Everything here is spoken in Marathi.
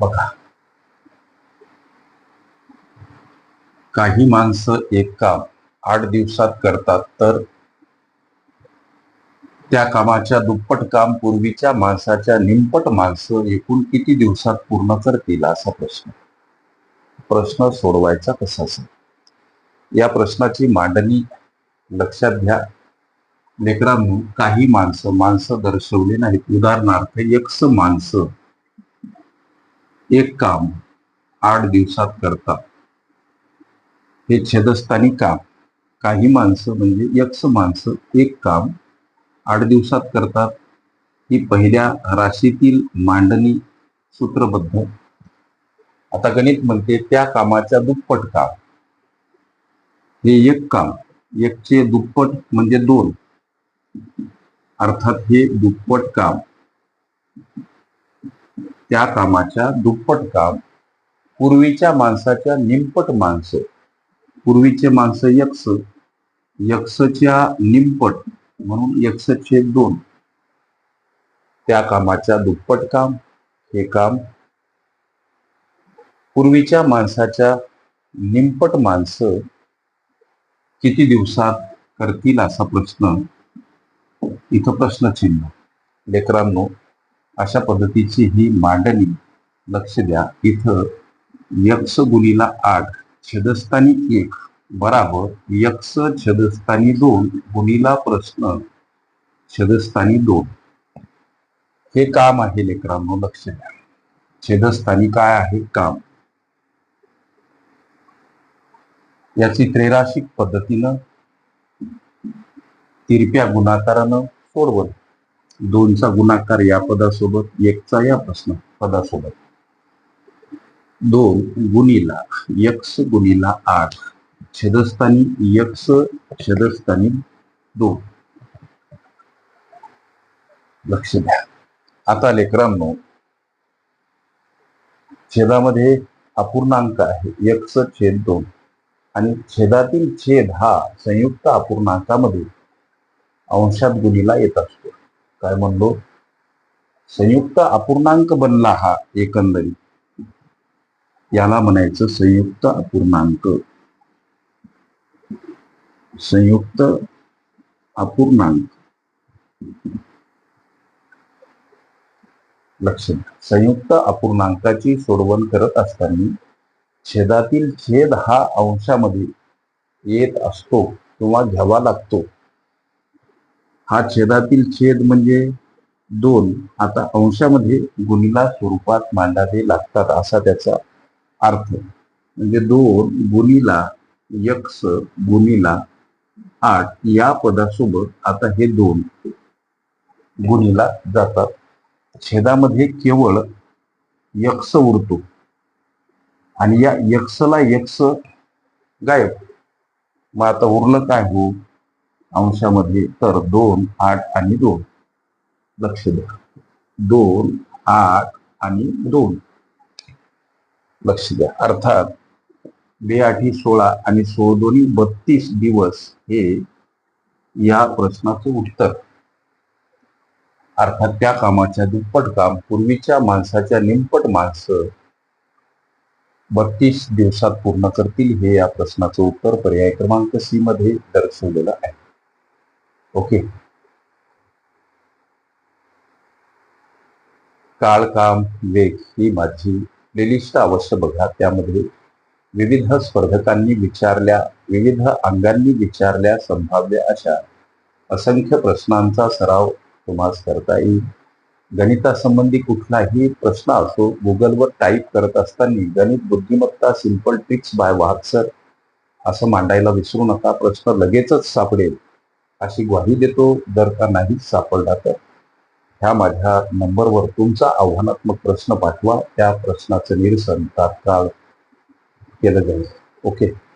बघा. काही माणसं एक काम आठ दिवसात करतात तर त्या कामाच्या दुप्पट काम पूर्वीच्या माणसाच्या निमपट माणसं एकूण किती दिवसात पूर्ण करतील असा प्रश्न. प्रश्न सोडवायचा कसा असेल? या प्रश्नाची मांडणी लक्षात घ्या. लेकरांनो काही माणसं माणसं दर्शवली नाहीत. उदाहरणार्थ एकस माणसं. एक काम आठ दिवसात करतात. हे छेदस्थानी काम. काही माणसं म्हणजे यक्ष माणसं एक काम आठ दिवसात करतात. ही पहिल्या राशीतील मांडणी सूत्रबद्ध. आता गणित म्हणते त्या कामाच्या दुप्पट काम. हे एक काम एकचे दुप्पट म्हणजे दोन. अर्थात हे दुप्पट काम. त्या कामाच्या दुप्पट काम पूर्वीच्या माणसाच्या निमपट माणसं. पूर्वीचे माणसं यक्ष यक्षच्या निमपट म्हणून यक्षचे दोन. त्या कामाच्या दुप्पट काम हे काम पूर्वीच्या माणसाच्या निमपट माणसं किती दिवसात करतील असा प्रश्न इथं प्रश्नचिन्ह. लेकरांनो अशा पद्धतीची ही मांडणी लक्ष द्या. इथं यक्ष गुणीला आठ छेदस्थानी एक बराबर यक्ष छेदस्थानी दोन गुणीला प्रश्न छेदस्थानी दोन. हे काम आहे लेकरांनो लक्ष द्या. छेदस्थानी काय आहे? काम. याची त्रैराशिक पद्धतीनं तिरप्या गुणाकारानं सोडवत दोनचा गुणाकार या पदासोबत एकचा या प्रश्न पदासोबत. दोन गुणीला यक्ष गुणीला आठ छेदस्थानी यक्ष छेदस्थानी दोन. लक्ष द्या. आता लेकरांनो छेदामध्ये अपूर्णांक आहे. यक्ष छेद दोन. आणि छेदातील छेद हा संयुक्त अपूर्णांकामध्ये अंशात गुणीला येत असतो. काय म्हणलो? संयुक्त अपूर्णांक बनला हा एकंदरीत. याला म्हणायचं संयुक्त अपूर्णांक. संयुक्त अपूर्णांक. लक्ष संयुक्त अपूर्णांकाची सोडवण करत असताना छेदातील छेद हा अंशामध्ये येत असतो किंवा घ्यावा लागतो. हा छेदातील छेद म्हणजे दोन. आता अंशामध्ये गुणीला स्वरूपात मांडावे लागतात असा त्याचा अर्थ. म्हणजे दोन गुणीला यक्ष गुणीला आठ या पदासोबत आता हे दोन गुणीला जातात. छेदामध्ये केवळ यक्ष उरतो. आणि या यक्षला यक्ष गायब. मग आता उरलं काय हो? अंशामध्ये तर दोन आठ आणि दोन. लक्ष द्या. दोन आठ आणि दोन. लक्ष द्या. अर्थात बेआठी सोळा आणि सोदोनी बत्तीस दिवस हे या प्रश्नाचं उत्तर. अर्थात त्या कामाच्या दुप्पट काम पूर्वीच्या माणसाच्या निमपट माणसं बत्तीस दिवसात पूर्ण करतील हे या प्रश्नाचं उत्तर पर्याय क्रमांक सी मध्ये दर्शवलेलं आहे. ओके. काळ काम वेग ही माझी प्लेलिस्ट अवश्य बघा. त्यामध्ये विविध स्पर्धकांनी विचारल्या विविध अंगांनी विचारल्या संभाव्य अशा असंख्य प्रश्नांचा सराव तुम्हाला करता येईल. गणितासंबंधी कुठलाही प्रश्न असो गुगलवर टाईप करत असताना गणित बुद्धिमत्ता सिंपल ट्रिक्स बाय वाहत्सर असं मांडायला विसरू नका. प्रश्न लगेचच सापडेल. अशी ग्वाही देतो. जर का नाहीच सापडला तर. ह्या माझ्या नंबरवर तुमचा आव्हानात्मक प्रश्न पाठवा. त्या प्रश्नाचं निरसन तात्काळ केलं जाईल. ओके?